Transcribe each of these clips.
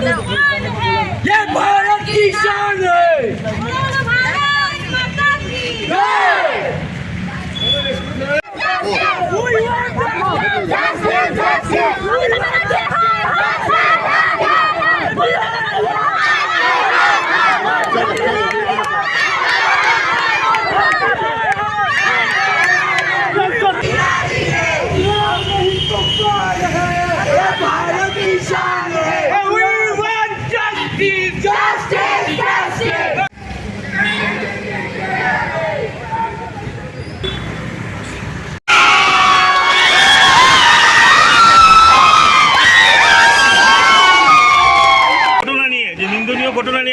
ये भारत की शान है Shine!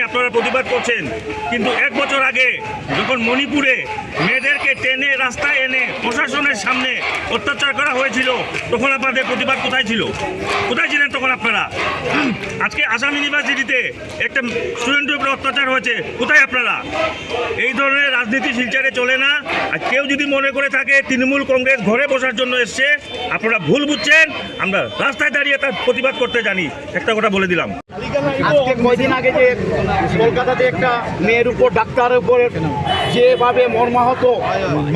আপনারা প্রতিবাদ করছেন। কিন্তু এক বছর আগে যখন মণিপুরে মেয়েদেরকে টেনে রাস্তায় এনে প্রশাসনের সামনে অত্যাচার করা হয়েছিল, তখন আপনাদের প্রতিবাদ কোথায় ছিল? কোথায় ছিলেন তখন আপনারা? আজকে আসাম ইউনিভার্সিটিতে একটা স্টুডেন্টের উপরে অত্যাচার হয়েছে, কোথায় আপনারা? এই ধরনের রাজনীতি শিলচারে চলে না? আর কেউ যদি মনে করে থাকে তৃণমূল কংগ্রেস ঘরে বসার জন্য এসছে, আপনারা ভুল বুঝছেন, আমরা রাস্তায় দাঁড়িয়ে তার প্রতিবাদ করতে জানি। একটা কথা বলে দিলাম। আজকে কয়দিন আগে যে কলকাতাতে একটা মেয়ের উপর, ডাক্তারের উপরে যেভাবে মর্মাহত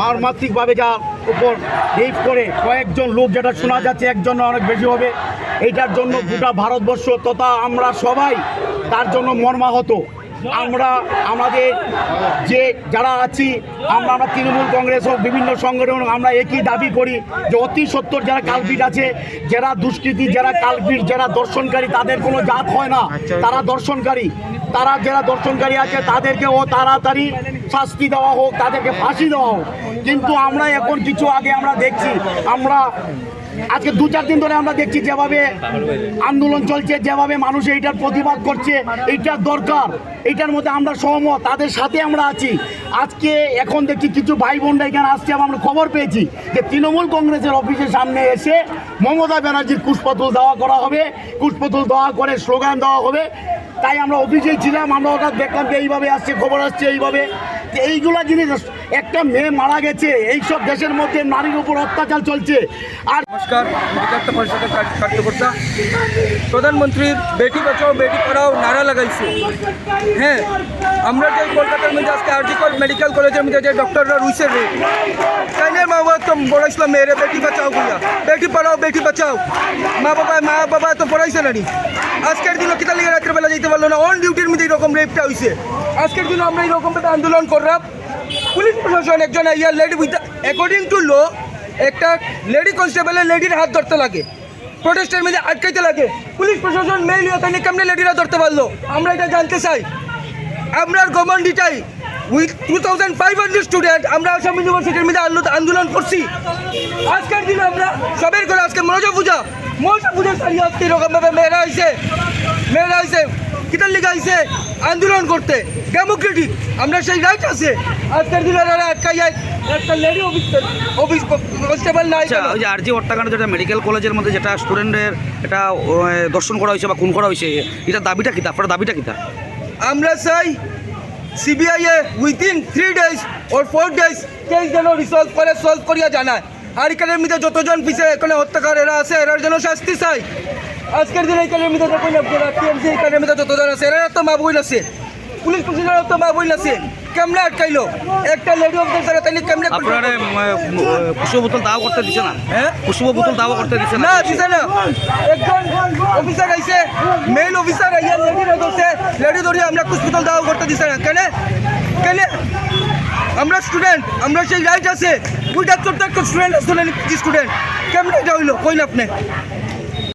মর্মাত্মিকভাবে যা উপর রেপ করে কয়েকজন লোক, যেটা শোনা যাচ্ছে একজন অনেক বেশি হবে, এইটার জন্য গোটা ভারতবর্ষ তথা আমরা সবাই তার জন্য মর্মাহত। আমরা আমাদের যে যারা আছি, আমরা আমরা তৃণমূল কংগ্রেস হোক, বিভিন্ন সংগঠন আমরা একই দাবি করি যে অতি সত্তর যারা কালপিট আছে, যারা দুষ্কৃতী, যারা কালপিট যারা দর্শনকারী, তাদের কোনো জাত হয় না। তারা দর্শনকারী। তারা যারা দর্শনকারী আছে তাদেরকে ও তাড়াতাড়ি শাস্তি দেওয়া হোক, তাদেরকে ফাঁসি দেওয়া হোক। কিন্তু আমরা এখন কিছু আগে আমরা দেখছি, আমরা আজকে দু চার দিন ধরে আমরা দেখছি যেভাবে আন্দোলন চলছে, যেভাবে মানুষ এইটার প্রতিবাদ করছে, এইটার দরকার, এইটার মধ্যে আমরা সহমত, তাদের সাথে আমরা আছি। আজকে এখন দেখছি কিছু ভাই বোনরা এখানে আসছে আমরা খবর পেয়েছি যে তৃণমূল কংগ্রেসের অফিসের সামনে এসে মমতা ব্যানার্জির কুশপতুল দেওয়া করা হবে, কুশপতুল দেওয়া করে স্লোগান দেওয়া হবে। তাই আমরা অফিসেই ছিলাম, আমরা ওটা দেখলাম যে এইভাবে আসছে, খবর আসছে এইভাবে। এইগুলা জিনিস, একটা মেয়ে মারা গেছে, এইসব দেশের মধ্যে নারীর উপর অত্যাচার চলছে। আর নমস্কার পরিষদের কার্যকর্তা। প্রধানমন্ত্রীর বেটি বাঁচাও, বেটি পড়াও নারা লাগাইছে। হ্যাঁ আমরা যে কলকাতার মধ্যে আজকে আর্জিকল মেডিকেল কলেজের মধ্যে যে ডক্টররা রুইছে রে তাইনের মা বাবা তো পড়াইছিল, মেয়েরে বেটি বাঁচাও গুলা বেটি পড়াও, বেটি বাঁচাও। মা বাবা মা বাবা তো পড়াইছে না আজকের দিনও কিতা লিগে যেতে পারল না অন ডিউটির মধ্যে এরকম রেপটা হয়েছে আজকের দিনও আমরা এরকম ভাবে আন্দোলন করলাম। পুলিশ প্রশাসন একজন ইয়ার lady with according to law একটা লেডি কনস্টেবলের লেডির হাত ধরতে লাগে। প্রোটেস্টের মধ্যে আটকাইতে লাগে। পুলিশ প্রশাসন মেইল ওখানে কেমনে লেডিরা ধরতে পারল? আমরা এটা জানতে চাই। আমরা গভর্নমেন্টটাই with two thousand five hundred student আমরা আসাম ইউনিভার্সিটির মধ্যে আন্দোলন- করছি। আজকের দিনে আমরা সবের করে আজকে মনোজা পূজা। মনোজা পূজার সারিয়ে আজকে এরকমভাবে মেয়েরা আইছে। মেয়েরা আইছে। কিতার লিগে আইছে আন্দোলন করতে। ডেমোক্রেটিক আমরা সেই রাইট আছে। আজকের দিনে এরা আটকাইয়াই একটা লেডি অফিস অফিস কনস্টেবল নাই আচ্ছা? ওই যে আরজি হত্যাকাণ্ড যেটা মেডিকেল কলেজের মধ্যে যেটা স্টুডেন্টের এটা দর্শন করা হয়েছে বা খুন করা হয়েছে এটা দাবিটা কিতা? আপনার দাবিটা কিতা? আমরা চাই CBI A within three days or four days case যেন রিসলভ করে সলভ করিয়া জানায়। আর এখানের মধ্যে যতজন পিছে এখানে হত্যাকার এরা আছে এরার যেন শাস্তি চাই। আজকের দিনে এখানের মধ্যে দেখুন আপনারা টিএমসি এখানের মধ্যে যতজন আছে এরা তো মা বইন আছে। পুলিশ প্রশাসনের তো মা বইন আছে। কেমনে আটকাইলো? একটা লেডি অফিসার তাই কেমনে আপনার পুষ্প বোতল দাওয়া করতে দিছে না? হ্যাঁ? পুষ্প বোতল দাওয়া করতে দিছে না? দিছে না। একজন অফিসার আইছে মেইন অফিসার আইয়া লেডি ধরছে। লেডি ধরে আমরা হসপিটাল দাও করতে দিছে না। কেন? কেন? আমরা স্টুডেন্ট আমরা সেই রাইট আছে। ছোট্ট একটা স্টুডেন্ট স্টুডেন্ট স্টুডেন্ট কেমন এটা হইল? আপনি।